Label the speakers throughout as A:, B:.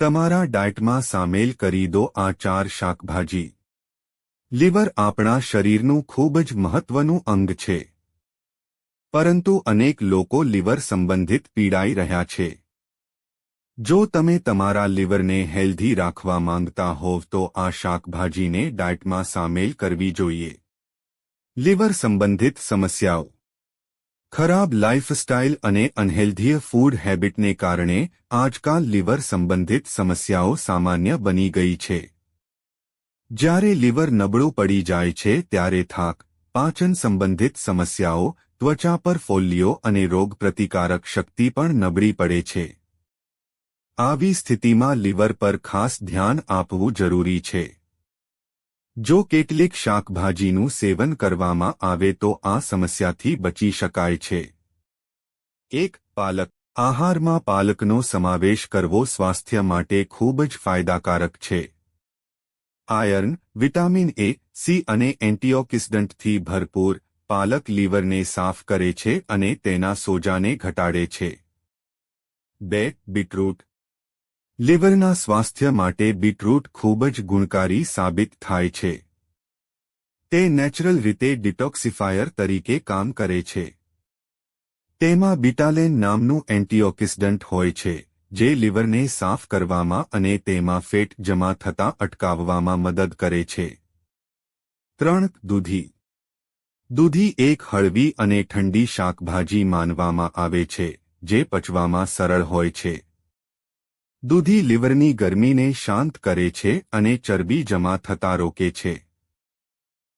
A: તમારા ડાયટમાં સામેલ કરી દો આ ચાર શાકભાજી. લીવર આપણા શરીરનું ખૂબ જ મહત્વનું અંગ છે. પરંતુ અનેક લોકો લીવર સંબંધિત પીડાઈ રહ્યા છે. જો તમે તમારા લીવરને હેલ્ધી રાખવા માંગતા હોવ તો આ શાકભાજીને ડાયટમાં સામેલ કરવી જોઈએ. લીવર સંબંધિત સમસ્યાઓ. ખરાબ લાઇફસ્ટાઇલ અને અનહેલ્ધીય ફૂડ હેબિટને કારણે આજકાલ લીવર સંબંધિત સમસ્યાઓ સામાન્ય બની ગઈ છે. જ્યારે લીવર નબળું પડી જાય છે ત્યારે થાક, પાચન સંબંધિત સમસ્યાઓ, ત્વચા પર ફોલ્લીઓ અને રોગપ્રતિકારક શક્તિ પણ નબળી પડે છે. આવી સ્થિતિમાં લીવર પર ખાસ ધ્યાન આપવું જરૂરી છે. જો કેટલીક શાકભાજીનું સેવન કરવામાં આવે તો આ સમસ્યાથી બચી શકાય છે. એક, પાલક. આહારમાં પાલકનો સમાવેશ કરવો સ્વાસ્થ્ય માટે ખૂબ જ ફાયદાકારક છે. આયર્ન, વિટામિન એ, સી અને એન્ટીઓક્સિડન્ટથી ભરપૂર, પાલક લીવરને સાફ કરે છે અને તેના સોજાને ઘટાડે છે. બે, બીટરૂટ. લીવરના સ્વાસ્થ્ય માટે બીટરૂટ ખૂબ જ ગુણકારી સાબિત થાય છે. તે નેચરલ રીતે ડિટોક્સિફાયર તરીકે કામ કરે છે. તેમાં બીટાલેન નામનું એન્ટીઓક્સિડન્ટ હોય છે, જે લીવરને સાફ કરવામાં અને તેમાં ફેટ જમા થતા અટકાવવામાં મદદ કરે છે. ત્રણ, દૂધી. દૂધી એક હળવી અને ઠંડી શાકભાજી માનવામાં આવે છે, જે પચવામાં સરળ હોય છે. દૂધી લીવરની ગરમીને શાંત કરે છે અને ચરબી જમા થતા રોકે છે.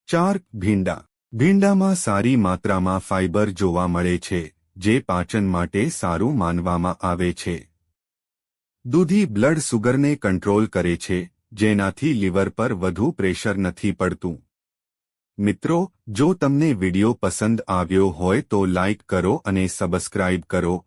A: ચાર, ભીંડા. ભીંડામાં સારી માત્રામાં ફાઇબર જોવા મળે છે, જે પાચન માટે સારું માનવામાં આવે છે. દૂધી બ્લડ સુગરને કંટ્રોલ કરે છે, જેનાથી લીવર પર વધુ પ્રેશર નથી પડતું. મિત્રો, જો તમને વિડિયો પસંદ આવ્યો હોય તો લાઇક કરો અને સબસ્ક્રાઇબ કરો